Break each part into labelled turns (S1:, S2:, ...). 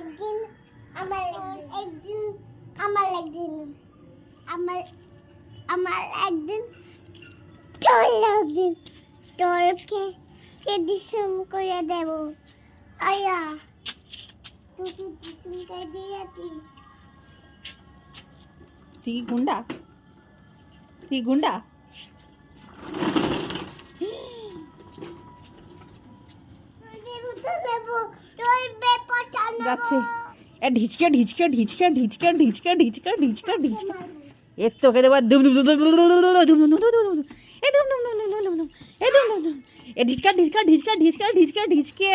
S1: একদিন আমার একদিন আমার একদিন আমার আমার একদিন তোর একদিন তোরকে কে দিশম করে দেব। আয়া তুই দিশম করে দিয়েছি
S2: তুই কি গুন্ডা? তুই গুন্ডা?
S1: নেব।
S2: যাচ্ছে এ ঢিচকে ঢিচকে ঢিচকে ঢিচকে ঢিচকে ঢিচকে ঢিচকে ঢিচকে এর তোকে দেবার দুম দুম দুম দুম দুম দুম এ দুম দুম দুম দুম দুম এ দুম দুম দুম এ ঢিচকা ঢিচকা ঢিচকা ঢিচকা ঢিচকা ঢিচকে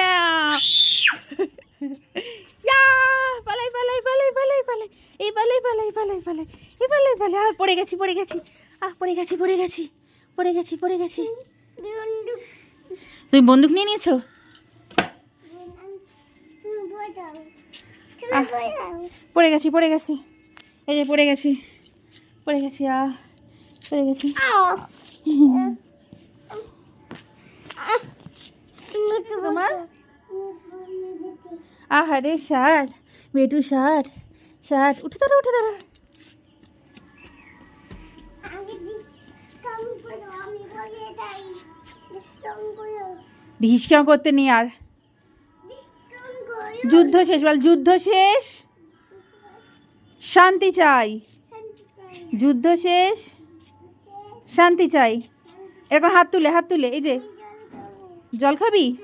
S2: ইয়া পালাই পালাই পালাই পালাই পালাই এই পালাই পালাই পালাই পালাই এই পালাই পালাই আর পড়ে গেছি পড়ে গেছি আহ পড়ে গেছি পড়ে গেছি পড়ে গেছি পড়ে গেছি তুমি বন্দুক নিয়ে নিয়েছো পড়ে গেছি পড়ে গেছি। এই যে পড়ে গেছি পড়ে গেছি আ পড়ে গেছি। তোমার? আহারে শার্ট বেটু শার্ট শার্ট উঠে দাঁড়া উঠে দাঁড়া। ঢিসকাম করতে নি আর। যুদ্ধ শেষ, বল, যুদ্ধ শেষ। শান্তি চাই। যুদ্ধ শেষ। শান্তি চাই। এরকম হাত তুলে হাত তুলে, এই যে। জল খাবি।